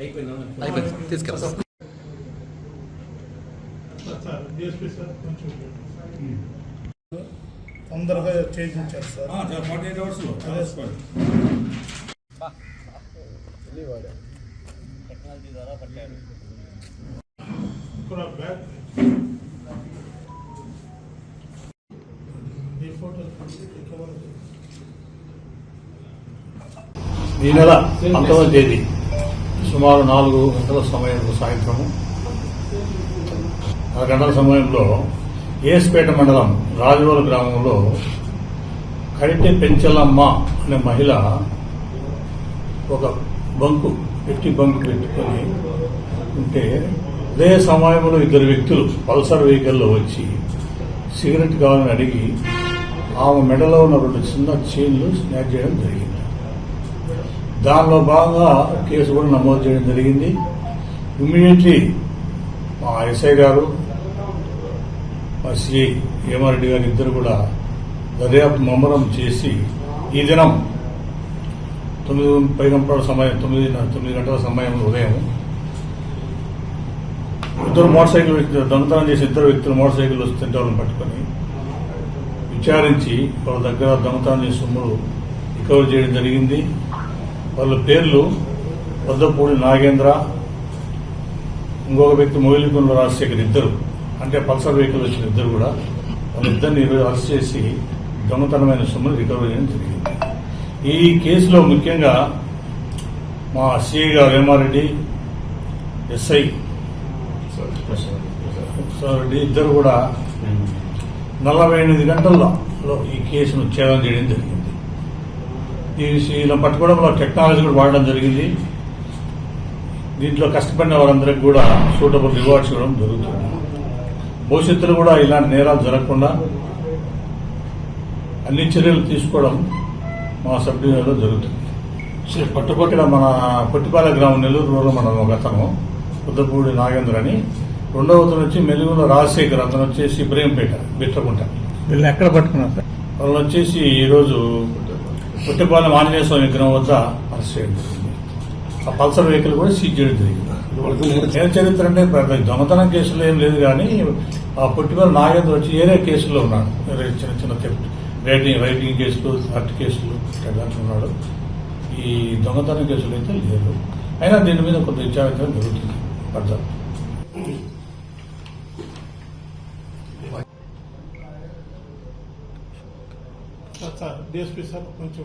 అయిపోయింది? DSP sir కొంచెం తొందరగా చేయించారు సార్. ఫార్టీ ఎయిట్ అవర్స్ అదే సార్. ఇక్కడ బ్యాగ్ ఈ ఫోటో కెమెరా ఈ నెల పంతొమ్మిదవ తేదీ సుమారు నాలుగు గంటల సమయంలో సాయంత్రము. ఆ గంటల సమయంలో ఏస్పేట మండలం రాజవోలు గ్రామంలో కడితే పెంచలమ్మ అనే మహిళ ఒక బంకు పెట్టి బంకు పెట్టుకొని ఉంటే అదే సమయంలో ఇద్దరు వ్యక్తులు పల్సర్ వెహికల్లో వచ్చి సిగరెట్ కావాలని అడిగి ఆమె మెడలో ఉన్న రెండు చిన్న చైన్లు స్నాచ్ చేయడం జరిగింది. దానిలో భాగంగా కేసు కూడా నమోదు చేయడం జరిగింది. ఇమ్మీడియట్లీ మా ఎస్ఐ గారు మా సిఐ హేమారెడ్డి గారు ఇద్దరు కూడా దర్యాప్తు ముమ్మరం చేసి ఈ దినం తొమ్మిది పై సమయం తొమ్మిది తొమ్మిది గంటల సమయం ఉదయం ఇద్దరు మోటార్ సైకిల్ దొంగతనం చేసి ఇద్దరు వ్యక్తులు మోటార్ సైకిల్ వస్తుంటే వాళ్ళని పట్టుకొని విచారించి వాళ్ళ దగ్గర దొంగతనం చేసి సొమ్ములు రికవర్ చేయడం జరిగింది. వాళ్ళ పేర్లు వద్దపూడి నాగేంద్ర ఇంకొక వ్యక్తి మొయిలికొండ రాజశేఖర్ ఇద్దరు. అంటే పల్సర్ వెహికల్ వచ్చిన ఇద్దరు కూడా వాళ్ళిద్దరిని ఈరోజు అరెస్ట్ చేసి దొంగతనమైన సొమ్ములు రికవరీ చేయడం జరిగింది. ఈ కేసులో ముఖ్యంగా మా సిఐ గారు వేమారెడ్డి ఎస్ఐ రెడ్డి ఇద్దరు కూడా నలభై ఎనిమిది గంటల్లో ఈ కేసును ఛేదం చేయడం జరిగింది. ఇలా పట్టుకోవడంలో టెక్నాలజీ కూడా వాడడం జరిగింది. దీంట్లో కష్టపడిన వారందరికీ కూడా సూటబుల్ రివార్డ్స్ ఇవ్వడం జరుగుతుంది. భవిష్యత్తులో కూడా ఇలాంటి నేరాలు జరగకుండా అన్ని చర్యలు తీసుకోవడం మా సబ్ డివిజన్లో జరుగుతుంది పట్టుపట్టిన మన పొట్టిపాల గ్రామం నెల్లూరు రూరల్ మండలం ఒక అతను పుద్దపూడి నాగేంద్ర అని. రెండవ అతను వచ్చి మెలుగుల రాజశేఖర్ అతను వచ్చేసి ఇబ్రహీంపేట బిట్రకుంట వీళ్ళు ఎక్కడ పట్టుకున్నారు సార్? వాళ్ళు వచ్చేసి ఈరోజు పుట్టిపాలెం ఆంజనేయ స్వామి విగ్రహం వద్ద అరెస్ట్ చేయడం జరిగింది. ఆ పల్సర్ వెహికల్ కూడా సీజ్ చేయడం జరిగింది. ఏం చరిత్ర అంటే పెద్ద దొంగతనం కేసులో ఏం లేదు కానీ ఆ పుట్టిపాలెం నాగేంద్ర వచ్చి ఏరే కేసులో ఉన్నాడు. చిన్న చిన్న రైటింగ్ రైటింగ్ కేసులు హర్ట్ కేసులు ఇట్లాంటి ఉన్నాడు. ఈ దొంగతనం కేసులు అయితే లేదు అయినా దీని మీద కొంత విచారించడం జరుగుతుంది. పడతారు సార్ సార్ డిఎస్పీ సార్ కొంచెం